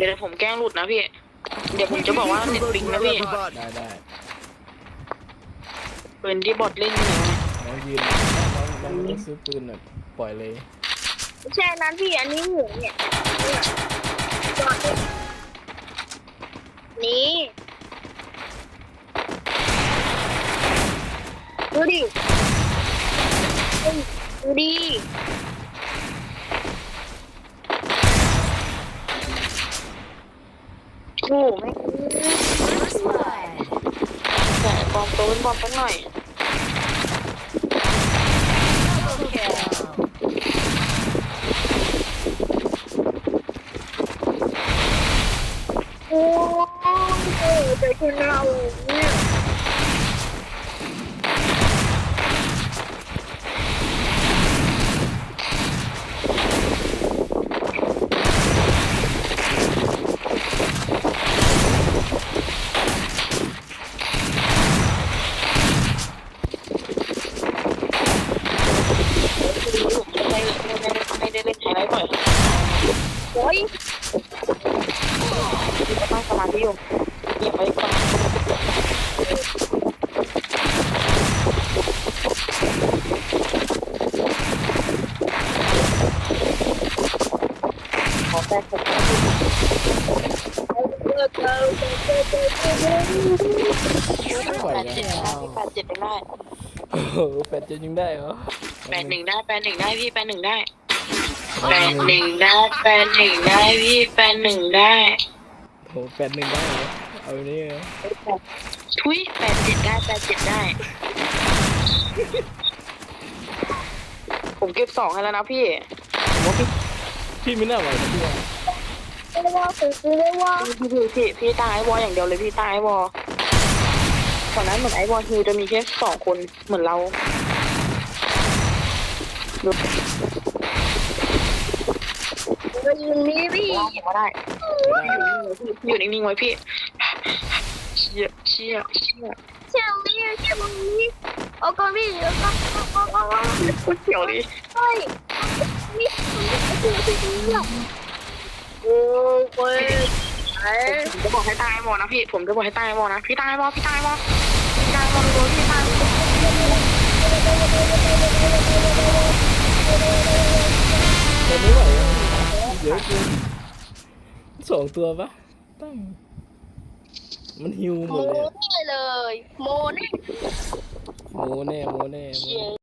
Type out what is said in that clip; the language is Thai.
ดี๋ยวผมแกล้งหลุดนะพี่ เดี๋ยวผมจะบอกว่าเน็ตปิงนะพี่ได้ได้ปืนที่บอทเล่นอยู่นะน้องยืนน้องน้องน้องซื้อปืนหน่อยปล่อยเลยไม่ใช่นั้นพี่อันนี้หมูเนี่ยเนี่ยจอดดินี่ดูดิเฮ้ยดูดิ โอ้ไม่แต่บอมตัวเป็นบอมกันหน่อยโอ้ยใจคุณเราเนี่ย ไม่ไม่ไม่ได้เล่นไฮไลท์บ่อย โอ้ย ก็ ตั้งสมาธิอยู่เก็บไว้ก่อนขอแทรกผมเลิกเลิกเลิกเลิกเลิกเลิกไม่ไหวแปดแล้วเจ็ดได้แปดเจ็ดยังได้โอ้โหแปดเจ็ดยังได้เหรอแปดหนึ่งได้แปดหนึ่งได้พี่แปดหนึ่งได้แปดหนึ่งได้แปดหนึ่งได้พี่แปดหนึ่งได้ โอ้โหแปดหนึ่งได้เหรอเอาอันนี้เหรอทุยแปดเจ็ดได้แปดเจ็ดได้ ผมเก็บสองให้แล้วนะพี่ผมว่าพี่พี่ไม่น่าไหวนะพี่ว่าไม่ได้ว่าคือคือได้ว่าพี่พี่พี่พี่ตายไอ้วออย่างเดียวเลยพี่ตายไอ้วอตอนนั้นเหมือนไอ้วอฮิวจะมีแค่สองคนเหมือนเราดู ก็ยิงนี้พี่ว่าผมว่าได้อยู่นิ่งๆไว้พี่เชี่ยเชี่ยเชี่ยเชี่ยวนี้เชี่ยวนี้เอาก่อนพี่เอาก่อนเอาก่อนเอาก่อนพูดเกี่ยวดิเฮ้ยนี่คือคือคือโอ้ยเอ้ยผมจะบอกให้ตายไอ้วอนะพี่ ผมจะบอกให้ตายไอ้วอนะพี่ตายไอ้วอพี่ตายไอ้วอพี่ตายไอ้วอโดนพี่ตายไอ้วอแต่ไม่ไหว อะเดี๋ยวกินสองตัวปะตั้งมันหิวหมโมดเลยอะนี่เลย โมนี่โมแน่โมแน่โมแน่